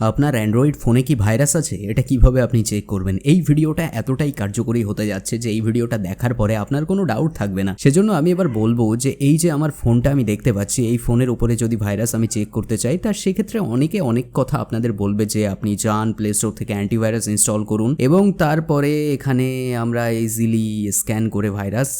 আপনার অ্যান্ড্রয়েড ফোনে কি ভাইরাস আছে? এটা কীভাবে আপনি চেক করবেন? এই ভিডিওটা এতটাই কার্যকরী হতে যাচ্ছে যে এই ভিডিওটা দেখার পরে আপনার কোনো ডাউট থাকবে না। সেজন্য আমি এবার বলব যে এই যে আমার ফোনটা আমি দেখতে পাচ্ছি, এই ফোনের উপরে যদি ভাইরাস আমি চেক করতে চাই তার সেক্ষেত্রে অনেকে অনেক কথা আপনাদের বলবে যে আপনি যান প্লে স্টোর থেকে অ্যান্টিভাইরাস ইনস্টল করুন এবং তারপরে এখানে আমরা ইজিলি স্ক্যান করে ভাইরাস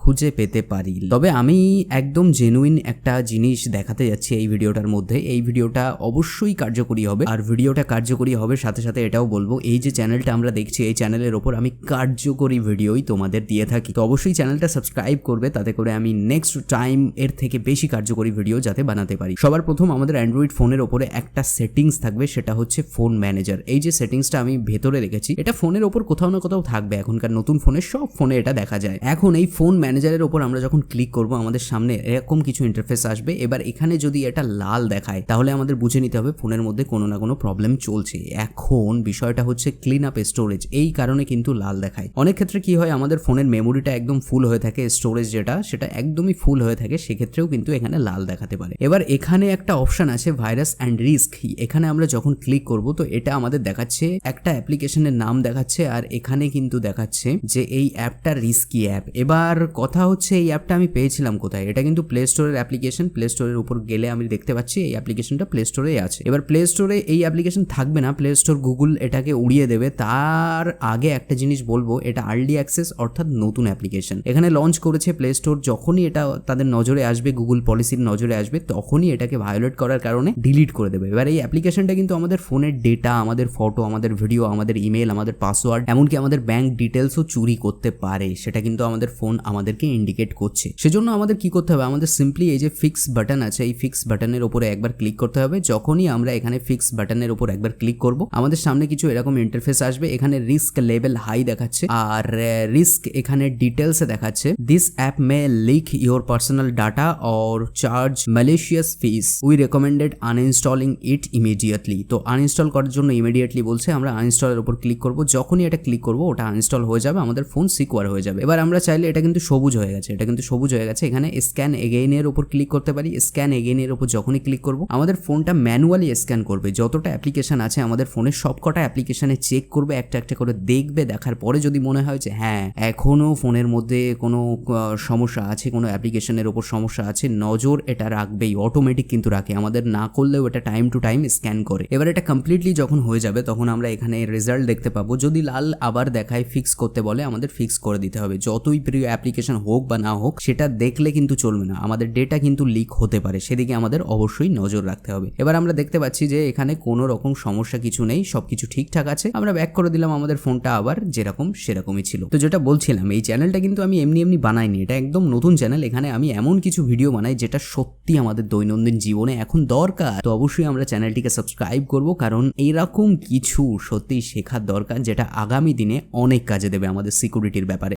খুঁজে পেতে পারি। তবে আমি একদম জেনুইন একটা জিনিস দেখাতে যাচ্ছি এই ভিডিওটার মধ্যে। এই ভিডিওটা অবশ্যই কার্যকরী হবে। আর ভিডিওটা কার্যকরী হবে, সাথে সাথে এটাও বলব, এই যে চ্যানেলটা আমরা দেখছি, এই চ্যানেলের ওপর আমি কার্যকরী ভিডিওই তোমাদের দিয়ে থাকি। তো অবশ্যই চ্যানেলটা সাবস্ক্রাইব করবে, তাতে করে আমি নেক্সট টাইম এর থেকে বেশি কার্যকরী ভিডিও যাতে বানাতে পারি। সবার প্রথম আমাদের অ্যান্ড্রয়েড ফোনের ওপরে একটা সেটিংস থাকবে, সেটা হচ্ছে ফোন ম্যানেজার এই যে সেটিংসটা আমি ভেতরে রেখেছি, এটা ফোনের ওপর কোথাও না কোথাও থাকবে, এখনকার নতুন ফোনে সব ফোনে এটা দেখা যায়। এখন এই ফোন ম্যানেজারের ওপর আমরা যখন ক্লিক করব, আমাদের সামনে এরকম কিছু ইন্টারফেস আসবে, এবার এখানে যদি এটা লাল দেখায়, তাহলে আমাদের বুঝে নিতে হবে ফোনের মধ্যে কোনো না কোনো প্রবলেম চলছে। এখন বিষয়টা হচ্ছে ক্লিন আপ স্টোরেজ এই কারণে কিন্তু লাল দেখায়। অনেক ক্ষেত্রে কি হয়, আমাদের ফোনের মেমোরিটা একদম ফুল হয়ে থাকে স্টোরেজ যেটা, সেটা একদমই ফুল হয়ে থাকে, সেক্ষেত্রেও কিন্তু এখানে লাল দেখাতে পারে। এবার এখানে একটা অপশন আছে ভাইরাস অ্যান্ড রিস্ক এখানে আমরা যখন ক্লিক করব, তো এটা আমাদের দেখাচ্ছে, একটা অ্যাপ্লিকেশনের নাম দেখাচ্ছে, আর এখানে কিন্তু দেখাচ্ছে যে এই অ্যাপটা রিস্কি অ্যাপ এবার কথা হচ্ছে, এই অ্যাপটা আমি পেয়েছিলাম কোথায়? এটা কিন্তু প্লে স্টোরের অ্যাপ্লিকেশন প্লে স্টোরের উপর গেলে আমি দেখতে পাচ্ছি, এই অ্যাপ্লিকেশনটা প্লে স্টোরে আছে। এবার প্লে স্টোরে এই অ্যাপ্লিকেশন থাকবে না প্লে স্টোর গুগল এটাকে উড়িয়ে দেবে। তার আগে একটা জিনিস বলব, এটা আর্লি অ্যাক্সেস অর্থাৎ নতুন অ্যাপ্লিকেশন। এখানে লঞ্চ করেছে প্লে স্টোর যখনই এটা তাদের নজরে আসবে গুগল পলিসির নজরে আসবে, তখনই এটাকে ভায়োলেট করার কারণে ডিলিট করে দেবে। এবার এই অ্যাপ্লিকেশনটা কিন্তু আমাদের ফোনের ডেটা আমাদের ফটো আমাদের ভিডিও আমাদের ইমেল আমাদের পাসওয়ার্ড এমনকি আমাদের ব্যাংক ডিটেলসও চুরি করতে পারে। সেটা কিন্তু আমাদের ফোন আমাদেরকে ইন্ডিকেট করছে। সেজন্য আমাদের কি করতে হবে? আমাদের সিম্পলি এই যে ফিক্স বাটন আছে, এই ফিক্স বাটনের উপরে একবার ক্লিক করতে হবে। যখনই আমরা এখানে ফিক্স বাটনের উপর একবার ক্লিক করব। আমাদের সামনে কিছু এরকম ইন্টারফেস আসবে, এখানে রিস্ক লেভেল হাই দেখাচ্ছে, আর রিস্ক এখানে ডিটেলসে দেখাচ্ছে। This app may leak your personal data or charge malicious fees we recommended uninstalling it immediately তো আনইনস্টল করার জন্য ইমিডিয়েটলি বলছে, আমরা আনইনস্টলের উপর ক্লিক করব। যখনই এটা ক্লিক করব, ওটা আনইনস্টল হয়ে যাবে, আমাদের ফোন সিকিউর হয়ে যাবে। এবার আমরা চাইলে এটা কিন্তু সবুজ হয়ে গেছে, এটা কিন্তু সবুজ হয়ে গেছে। এখানে স্ক্যান এগেইনের উপর ক্লিক করতে পারি স্ক্যান এগেইনের উপর যখনই ক্লিক করব, আমাদের ফোনটা ম্যানুয়ালি স্ক্যান করবে। যতটা অ্যাপ্লিকেশন আছে আমাদের ফোনের সবকটা অ্যাপ্লিকেশানে চেক করবে, একটা একটা করে দেখবে, দেখার পরে যদি মনে হয় যে হ্যাঁ এখনও ফোনের মধ্যে কোনো সমস্যা আছে, কোনো অ্যাপ্লিকেশনের ওপর সমস্যা আছে, নজর এটা রাখবেই অটোমেটিক কিন্তু রাখে। আমাদের না করলেও এটা টাইম টু টাইম স্ক্যান করে। এবার এটা কমপ্লিটলি যখন হয়ে যাবে, তখন আমরা এখানে রেজাল্ট দেখতে পাবো। যদি লাল আবার দেখায় ফিক্স করতে বলে, আমাদের ফিক্স করে দিতে হবে। যতই প্রিয় অ্যাপ্লিকেশন হোক বা না হোক, সেটা দেখলে কিন্তু চলবে না। আমাদের ডেটা কিন্তু লিক হতে পারে। সেদিকে আমাদের অবশ্যই নজর রাখতে হবে। এবার আমরা দেখতে পাচ্ছি যে এখানে কোনো রকম সমস্যা কিছু নেই সব কিছু ঠিকঠাক আছে। আমরা ব্যাক করে দিলাম আমাদের ফোনটা আবার যেরকম সেরকমই ছিল। তো যেটা বলছিলাম, এই চ্যানেলটা কিন্তু আমি এমনি এমনি বানাইনি। এটা একদম নতুন চ্যানেল এখানে আমি এমন কিছু ভিডিও বানাই যেটা সত্যি আমাদের দৈনন্দিন জীবনে এখন দরকার। তো অবশ্যই আমরা চ্যানেলটিকে সাবস্ক্রাইব করব, কারণ এইরকম কিছু সত্যিই শেখার দরকার যেটা আগামী দিনে অনেক কাজে দেবে আমাদের সিকিউরিটির ব্যাপারে।